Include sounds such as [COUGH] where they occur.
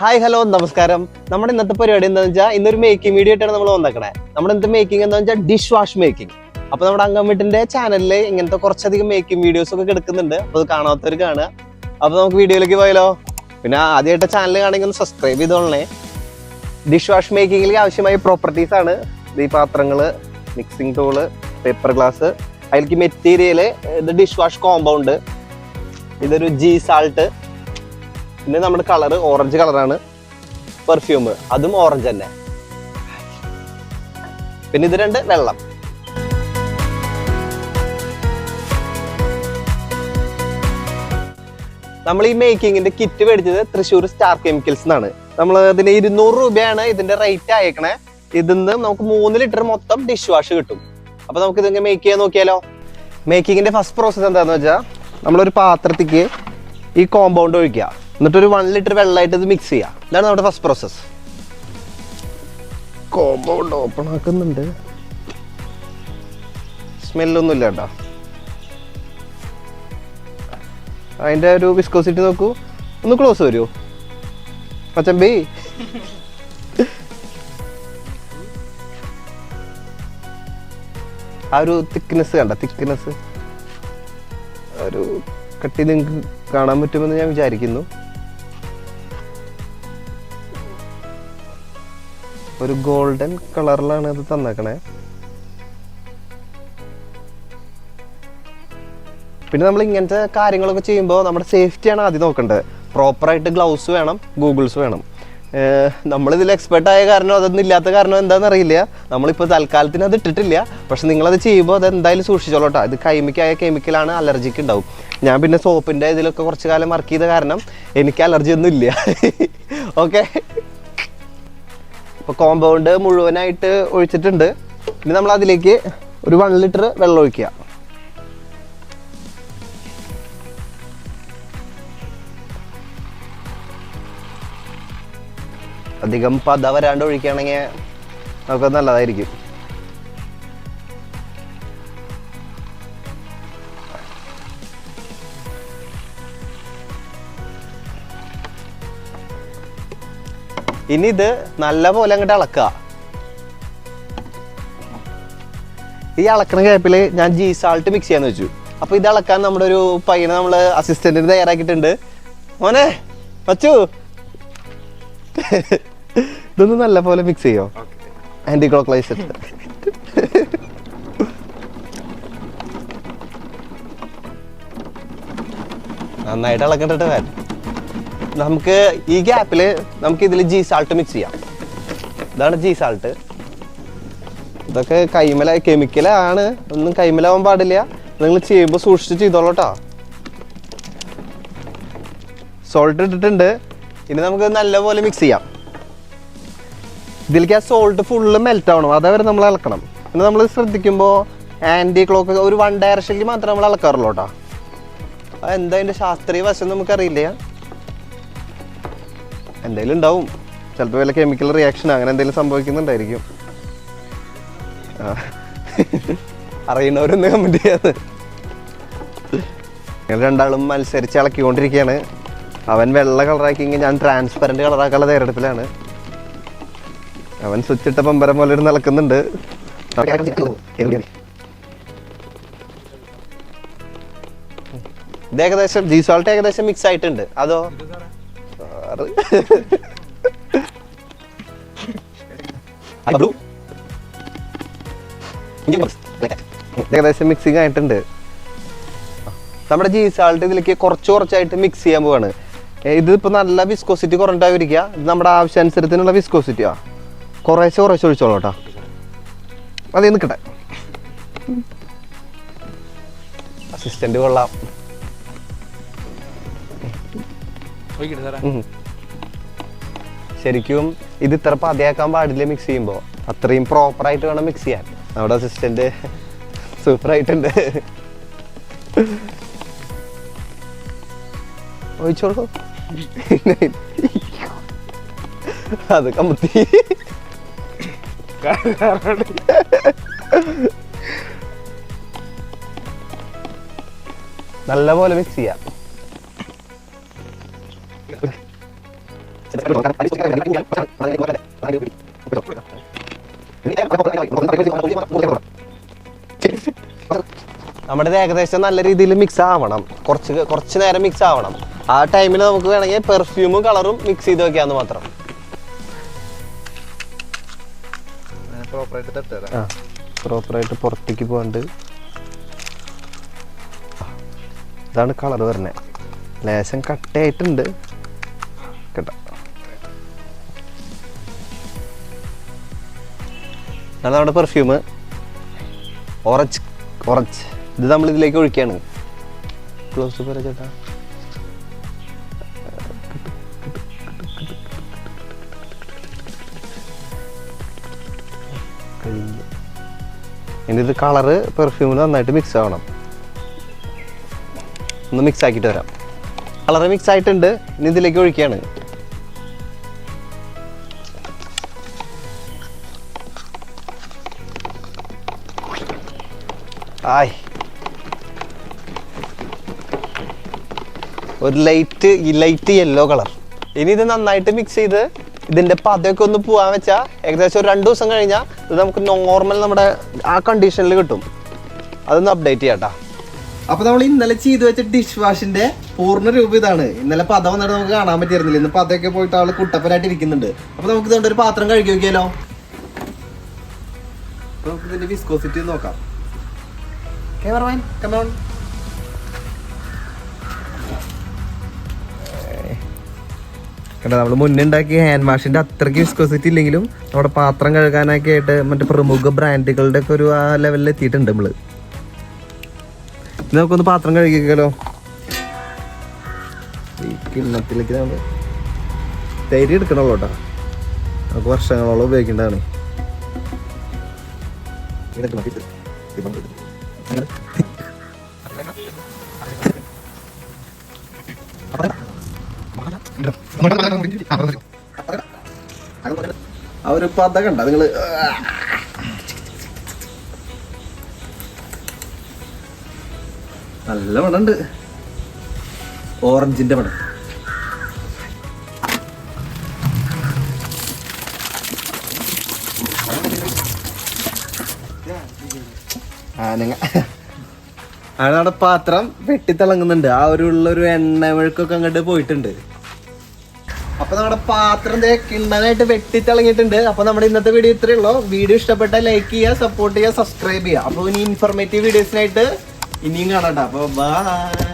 Hi hello നമസ്കാരം. നമ്മുടെ ഇന്നത്തെ പരിപാടി എന്താണെന്ന് വെച്ചാൽ ഇന്നൊരു മേക്കിംഗ് വീഡിയോ ആയിട്ടാണ് നമ്മൾ വന്നേക്കണേ. നമ്മുടെ ഇന്നത്തെ മേക്കിംഗ് എന്താ വെച്ചാൽ ഡിഷ് വാഷ് മേക്കിംഗ് അപ്പൊ നമ്മുടെ അങ്കംവീട്ടിന്റെ ചാനലിൽ ഇങ്ങനത്തെ കുറച്ചധികം മേക്കിംഗ് വീഡിയോസ് ഒക്കെ കിടക്കുന്നുണ്ട്. അപ്പൊ അത് കാണാത്തവർ കാണുക. അപ്പൊ നമുക്ക് വീഡിയോയിലേക്ക് പോയാലോ? പിന്നെ ആദ്യമായിട്ട് ചാനൽ കാണുമെങ്കിൽ ഒന്ന് സബ്സ്ക്രൈബ് ചെയ്തോളണേ. ഡിഷ് വാഷ് മേക്കിങ്ങിൽ ആവശ്യമായ പ്രോപ്പർട്ടീസ് ആണ്. ഈ പാത്രങ്ങൾ മിക്സിംഗ് ടൂൾ പേപ്പർ ഗ്ലാസ് അതിലേക്ക് മെറ്റീരിയൽ ഇത് ഡിഷ് വാഷ് കോമ്പൗണ്ട് ഇതൊരു ജി സാൾട്ട് പിന്നെ നമ്മുടെ കളർ ഓറഞ്ച് കളറാണ് പെർഫ്യൂം അതും ഓറഞ്ച് തന്നെ. പിന്നെ ഇത് രണ്ട് വെള്ളം. നമ്മൾ ഈ മേക്കിങ്ങിന്റെ കിറ്റ് മേടിച്ചത് തൃശ്ശൂർ സ്റ്റാർ കെമിക്കൽസ് എന്നാണ് നമ്മൾ ഇതിന് ഇരുന്നൂറ് രൂപയാണ് ഇതിന്റെ റേറ്റ് അയക്കണേ ഇതിന്ന് നമുക്ക് മൂന്ന് ലിറ്റർ മൊത്തം ഡിഷ് വാഷ് കിട്ടും. അപ്പൊ നമുക്ക് ഇതിങ്ങനെ മേക്ക് ചെയ്യാൻ നോക്കിയാലോ? മേക്കിങ്ങിന്റെ ഫസ്റ്റ് പ്രോസസ്സ് എന്താന്ന് വെച്ചാൽ നമ്മളൊരു പാത്രത്തിക്ക് ഈ കോമ്പൗണ്ട് ഒഴിക്കുക. എന്നിട്ട് ഒരു വൺ ലിറ്റർ വെള്ളമായിട്ട് ഇത് മിക്സ് ചെയ്യുക ഇതാണ് നമ്മുടെ ഫസ്റ്റ് പ്രോസസ് കോമ്പൗണ്ട് ഓപ്പൺ ആക്കുന്നുണ്ട്. സ്മെല്ലൊന്നും ഇല്ല കേട്ടോ. അതിന്റെ ഒരു വിസ്കോസിറ്റി നോക്കൂ. ഒന്ന് ക്ലോസ് വരുമോ പച്ചമ്പി ആ ഒരു തിക്നെസ് കണ്ട? തിക്നെസ് ഒരു കട്ടി നിങ്ങൾക്ക് കാണാൻ പറ്റുമെന്ന് ഞാൻ വിചാരിക്കുന്നു. ഒരു ഗോൾഡൻ കളറിലാണ് ഇത് തന്നേക്കണേ. പിന്നെ നമ്മൾ ഇങ്ങനത്തെ കാര്യങ്ങളൊക്കെ ചെയ്യുമ്പോൾ നമ്മുടെ സേഫ്റ്റിയാണ് ആദ്യം നോക്കേണ്ടത് പ്രോപ്പറായിട്ട് ഗ്ലൗസ് വേണം ഗൂഗിൾസ് വേണം. നമ്മളിതിൽ എക്സ്പെർട്ട് ആയ കാരണം അതൊന്നും ഇല്ലാത്ത കാരണം എന്താണെന്ന് അറിയില്ല നമ്മളിപ്പോൾ തൽക്കാലത്തിന് അത് ഇട്ടിട്ടില്ല. പക്ഷെ നിങ്ങളത് ചെയ്യുമ്പോൾ അത് എന്തായാലും സൂക്ഷിച്ചോളൂട്ടോ. ഇത് കൈമിക്കായ കെമിക്കലാണ് അലർജിക്ക് ഉണ്ടാവും. ഞാൻ പിന്നെ സോപ്പിന്റെ ഇതിലൊക്കെ കുറച്ച് കാലം വർക്ക് ചെയ്ത കാരണം എനിക്ക് അലർജി ഒന്നും ഇല്ല ഓക്കെ ഇപ്പോൾ കോമ്പൗണ്ട് മുഴുവനായിട്ട് ഒഴിച്ചിട്ടുണ്ട്. ഇനി നമ്മൾ അതിലേക്ക് ഒരു വൺ ലിറ്റർ വെള്ളം ഒഴിക്കുക. അധികം പത വരാണ്ട് ഒഴിക്കുകയാണെങ്കിൽ നമുക്ക് നല്ലതായിരിക്കും. ഇനി ഇത് നല്ല പോലെ അങ്ങോട്ട് അളക്കുക. ഈ അളക്കണ കേപ്പിൽ ഞാൻ ജി സാൾട്ട് മിക്സ് ചെയ്യാന്ന് വെച്ചു. അപ്പൊ ഇത് അളക്കാൻ നമ്മുടെ ഒരു പയ്യനെ നമ്മൾ അസിസ്റ്റന്റിന് തയ്യാറാക്കിയിട്ടുണ്ട്. മോനെ വച്ചു [LAUGHS] ഇതൊന്ന് നല്ല പോലെ മിക്സ് ചെയ്യോ ആന്റി ക്ലോക്ലൈസ് [LAUGHS] നന്നായിട്ട് ഇളക്കണ്ടിട്ട് വേൻ നമുക്ക് ഈ ഗ്യാപ്പിൽ നമുക്ക് ഇതിൽ ജി സാൾട്ട് മിക്സ് ചെയ്യാം. ഇതാണ് ജി സാൾട്ട് ഇതൊക്കെ കൈമല കെമിക്കലാണ് ഒന്നും കൈമലാവാൻ പാടില്ല. നിങ്ങൾ ചെയ്യുമ്പോൾ സൂക്ഷിച്ച് ചെയ്തോളൂട്ടോ സോൾട്ട് ഇട്ടിട്ടുണ്ട്. ഇനി നമുക്ക് നല്ലപോലെ മിക്സ് ചെയ്യാം. ഇതിലേക്ക് ആ സോൾട്ട് ഫുള്ള് മെൽറ്റ് ആവണം. അതവരെ നമ്മൾ ഇളക്കണം പിന്നെ നമ്മൾ ശ്രദ്ധിക്കുമ്പോൾ ആന്റി ക്ലോക്ക് ഒരു വൺ ഡയറക്ഷനിൽ മാത്രമേ നമ്മൾ ഇളക്കാറുള്ളൂ കേട്ടോ എന്താ അതിന്റെ ശാസ്ത്രീയ വശം നമുക്കറിയില്ല. എന്തെങ്കിലും ഉണ്ടാവും. ചിലപ്പോൾ വല്ല കെമിക്കൽ റിയാക്ഷൻ അങ്ങനെ എന്തെങ്കിലും സംഭവിക്കുന്നുണ്ടായിരിക്കും. അറിയുന്നവരൊന്നും കമന്റ് ചെയ്യാന്ന് ഞങ്ങൾ രണ്ടാളും മത്സരിച്ച് ഇളക്കിക്കൊണ്ടിരിക്കുകയാണ്. അവൻ വെള്ള കളറാക്കിയെങ്കിൽ ഞാൻ ട്രാൻസ്പെറന്റ് കളറാക്കാനുള്ള തയ്യാറെടുപ്പിലാണ് അവൻ സ്വിച്ച് ഇട്ട പമ്പരം പോലെ ഒരു നിലക്കുന്നുണ്ട്. ഇത് ഏകദേശം ജി സോൾട്ട് ഏകദേശം മിക്സ് ആയിട്ടുണ്ട്. അതോ? Blue. ഏകദേശം മിക്സിങ് ആയിട്ടുണ്ട്. നമ്മുടെ ജി സാൾട്ട് ഇതിലേക്ക് കുറച്ച് കുറച്ചായിട്ട് മിക്സ് ചെയ്യാൻ പോവാണ്. ഇതിപ്പോൾ ഇതിപ്പോ നല്ല വിസ്കോസിറ്റി കുറഞ്ഞിട്ടായിരിക്കുക ഇത് നമ്മുടെ ആവശ്യാനുസരത്തിനുള്ള വിസ്കോസിറ്റിയാ കുറേശ്ശെ കുറേശ്ശെ ഒഴിച്ചോളൂ കേട്ടോ. അതേ നിൽക്കട്ടെ അസിസ്റ്റന്റ് കൊള്ളാം. ശരിക്കും ഇത് ഇത്ര പതയാക്കാൻ പാടില്ല മിക്സ് ചെയ്യുമ്പോൾ അത്രയും പ്രോപ്പർ ആയിട്ട് വേണം മിക്സ് ചെയ്യാൻ. നമ്മുടെ അസിസ്റ്റന്റ് സൂപ്പർ ആയിട്ടുണ്ട് ഒഴിച്ചോളൂ. അത് കമ്പത്തി നല്ലപോലെ മിക്സ് ചെയ്യാം. നമ്മുടെ ഏകദേശം നല്ല രീതിയിൽ മിക്സ് ആവണം. കുറച്ച് കുറച്ച് നേരം മിക്സ് ആവണം. ആ ടൈമിൽ നമുക്ക് വേണമെങ്കിൽ പെർഫ്യൂമും കളറും മിക്സ് ചെയ്ത് വെക്കാന്ന് മാത്രം. പ്രോപ്പറായിട്ട് പുറത്തേക്ക് പോകാണ്ട്. ഇതാണ് കളർ വരുന്നത് ലേശം കട്ടയായിട്ടുണ്ട് കേട്ടോ. ഇതാണ് നമ്മുടെ പെർഫ്യൂം ഓറഞ്ച് ഓറഞ്ച് ഇത് നമ്മൾ ഇതിലേക്ക് ഒഴിക്കുകയാണ് ക്ലോസ് പറ ചേട്ടാ. ഇനി ഇത് കളറ് പെർഫ്യൂമിൽ നന്നായിട്ട് മിക്സ് ആവണം. ഒന്ന് മിക്സ് ആക്കിയിട്ട് വരാം. കളറ് മിക്സ് ആയിട്ടുണ്ട്. ഇനി ഇതിലേക്ക് ഒഴിക്കുകയാണ് ആയ്. ഒരു ലൈറ്റ് ഈ ലൈറ്റ് യെല്ലോ കളർ ഇനി ഇത് നന്നായിട്ട് മിക്സ് ചെയ്ത് ഇതിന്റെ പതയൊക്കെ ഒന്ന് പോവാൻ വെച്ചാൽ ഏകദേശം ഒരു രണ്ട് ദിവസം കഴിഞ്ഞാൽ ഇത് നമുക്ക് നോർമൽ നമ്മുടെ ആ കണ്ടീഷനിൽ കിട്ടും. അതൊന്ന് അപ്ഡേറ്റ് ചെയ്യാട്ടാ. അപ്പൊ നമ്മൾ ഇന്നലെ ചെയ്തു വെച്ച ഡിഷ് വാഷിന്റെ പൂർണ രൂപം ഇതാണ്. ഇന്നലെ പത വന്നിട്ട് നമുക്ക് കാണാൻ പറ്റിയിരുന്നില്ല. ഇന്ന് പതയൊക്കെ പോയിട്ട് ആൾ കുട്ടപ്പനായിട്ട് ഇരിക്കുന്നുണ്ട്. അപ്പൊ നമുക്ക് ഇതുകൊണ്ട് ഒരു പാത്രം കഴുകി നോക്കിയാലോ നമുക്ക് ഇതിന്റെ വിസ്കോസിറ്റി നോക്കാം. Cameraman on. കണ്ടോ നമ്മൾ മുന്നേ ഉണ്ടാക്കിയ ഹാൻഡ് വാഷിന്റെ അത്രയ്ക്ക് വിസ്കോസിറ്റി ഇല്ലെങ്കിലും നമ്മുടെ പാത്രം കഴുകാനൊക്കെ ആയിട്ട് മറ്റേ പ്രമുഖ ബ്രാൻഡുകളുടെ ഒക്കെ ഒരു ആ ലെവലിൽ എത്തിയിട്ടുണ്ട് നമ്മൾ നമുക്കൊന്ന് പാത്രം കഴുകിക്കലോ ഈ കിണ്ണത്തിലേക്ക് നമ്മൾ തൈര് എടുക്കണല്ലോ കേട്ടോ. നമുക്ക് വർഷങ്ങളോളം ഉപയോഗിക്കേണ്ടതാണ്. ആ ഒരു പത കണ്ട? നിങ്ങൾ നല്ല മണുണ്ട് ഓറഞ്ചിന്റെ മണം. ആനങ്ങ അവിടെ പാത്രം വെട്ടിത്തിളങ്ങുന്നുണ്ട്. ആ ഒരു ഉള്ളൊരു എണ്ണമെഴുക്കൊക്കെ അങ്ങോട്ട് പോയിട്ടുണ്ട്. അപ്പൊ നമ്മുടെ പാത്രം കിണ്ണനായിട്ട് വെട്ടിത്തിളങ്ങിയിട്ടുണ്ട്. അപ്പൊ നമ്മുടെ ഇന്നത്തെ വീഡിയോ ഇത്രയേ ഉള്ളൂ. വീഡിയോ ഇഷ്ടപ്പെട്ട ലൈക്ക് ചെയ്യുക സപ്പോർട്ട് ചെയ്യുക സബ്സ്ക്രൈബ് ചെയ്യുക. അപ്പൊ ഇനി ഇൻഫോർമേറ്റീവ് വീഡിയോസിനായിട്ട് ഇനിയും കാണട്ടെ അപ്പോൾ അപ്പൊ ബൈ